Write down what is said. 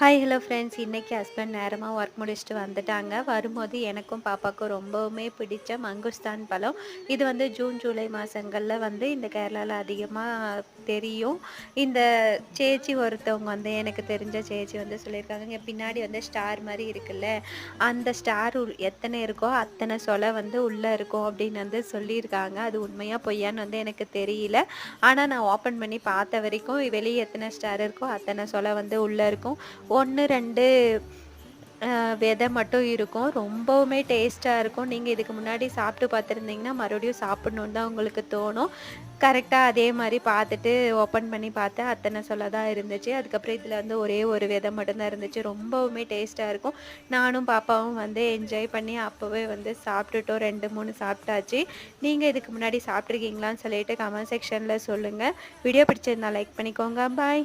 Hi hello friends இன்றைக்கி husband நேரமாக work முடிச்சுட்டு வந்துட்டாங்க. வரும்போது எனக்கும் பாப்பாவுக்கும் ரொம்பவுமே பிடிச்ச மங்குஸ்தான் பழம். இது வந்து ஜூன் ஜூலை மாதங்களில் வந்து இந்த கேரளாவில் அதிகமாக தெரியும். இந்த சேச்சி ஒருத்தவங்க வந்து எனக்கு தெரிஞ்ச சேச்சி வந்து சொல்லியிருக்காங்க. இங்கே பின்னாடி வந்து ஸ்டார் மாதிரி இருக்குல்ல. அந்த ஸ்டார் எத்தனை இருக்கோ அத்தனை சொலை வந்து உள்ளே இருக்கும் அப்படின்னு வந்து சொல்லியிருக்காங்க. அது உண்மையாக பொய்யான்னு வந்து எனக்கு தெரியல. ஆனால் நான் ஓப்பன் பண்ணி பார்த்த வரைக்கும் வெளியே எத்தனை ஸ்டார் இருக்கோ அத்தனை சொலை வந்து உள்ளே இருக்கும். ஒன்று ரெண்டு விதை மட்டும் இருக்கும். ரொம்பவுமே டேஸ்ட்டாக இருக்கும். நீங்கள் இதுக்கு முன்னாடி சாப்பிட்டு பார்த்துருந்தீங்கன்னா மறுபடியும் சாப்பிட்ணுன்னு தான் உங்களுக்கு தோணும். கரெக்டாக அதே மாதிரி பார்த்துட்டு ஓப்பன் பண்ணி பார்த்தேன் அத்தனை சொல்ல தான் இருந்துச்சு. அதுக்கப்புறம் இதில் வந்து ஒரே ஒரு விதை மட்டும்தான் இருந்துச்சு. ரொம்பவுமே டேஸ்ட்டாக இருக்கும். நானும் பாப்பாவும் வந்து என்ஜாய் பண்ணி அப்போவே வந்து சாப்பிட்டுட்டோம். ரெண்டு மூணு சாப்பிட்டாச்சு. நீங்கள் இதுக்கு முன்னாடி சாப்பிட்ருக்கீங்களான்னு சொல்லிட்டு கமெண்ட் செக்ஷனில் சொல்லுங்கள் வீடியோ பிடிச்சிருந்தா லைக் பண்ணிக்கோங்க. பாய்